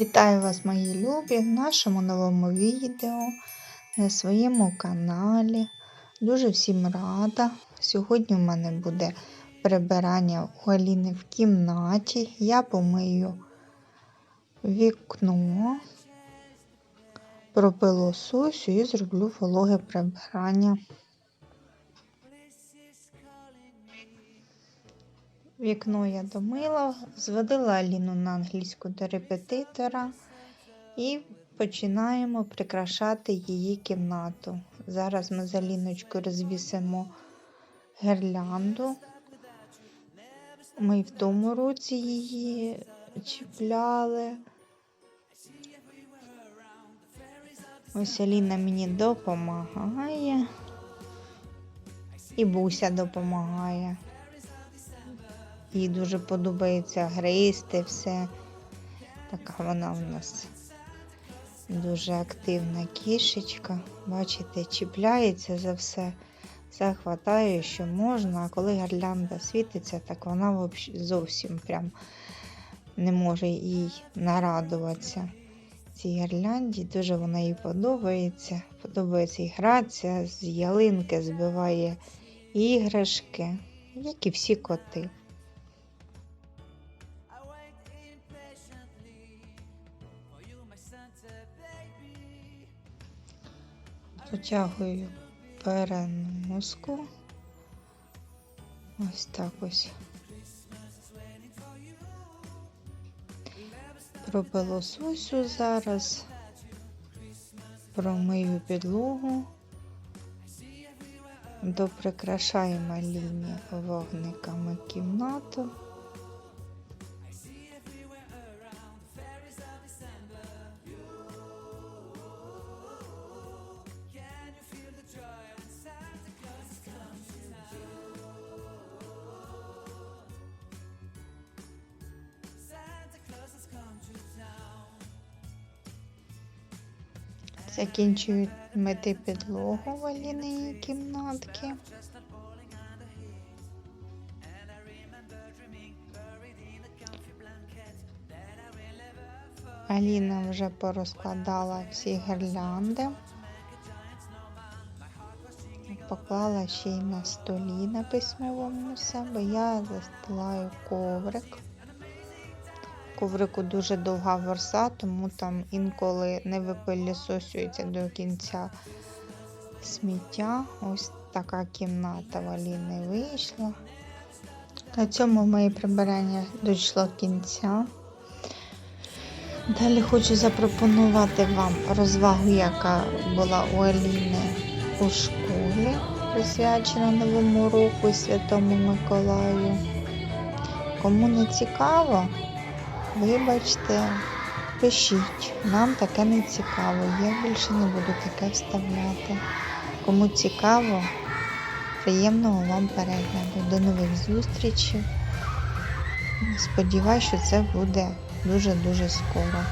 Вітаю вас, мої любі, в нашому новому відео на своєму каналі. Дуже всім рада. Сьогодні у мене буде прибирання у Аліни в кімнаті. Я помию вікно, пропилососю і зроблю вологе прибирання. Вікно я домила, зводила Аліну на англійську до репетитора і починаємо прикрашати її кімнату. Зараз ми з Аліночкою розвісимо гірлянду. Ми в тому році її чіпляли. Ось Аліна мені допомагає. І Буся допомагає. Їй дуже подобається гристи все. Така вона у нас дуже активна кішечка. Бачите, чіпляється за все. Все хватає, що можна, а коли гірлянда світиться, так вона зовсім прям не може їй нарадуватися. Цій гірлянді дуже вона їй подобається. Подобається і гратися, з ялинки збиває іграшки, як і всі коти. Потягую переноску. Ось так ось. Пропилососю зараз, промию підлогу, доприкрашаємо лінії вогниками кімнату. Закінчують мити підлогу в Аліниї кімнатки. Аліна вже порозкладала всі гірлянди. Поклала ще й на столі на письмовому себе. Я застилаю коврик коврику дуже довга ворса, тому там інколи не випилісосюється до кінця сміття. Ось така кімната в Аліни вийшла. На цьому моє прибирання дійшло кінця. Далі хочу запропонувати вам розвагу, яка була у Аліни у школі, присвячена Новому року і Святому Миколаю. Кому не цікаво, Вибачте, пишіть, нам таке не цікаво. Я більше не буду таке вставляти. Кому цікаво, приємного вам перегляду. До нових зустрічей. Сподіваюсь, що це буде дуже-дуже скоро.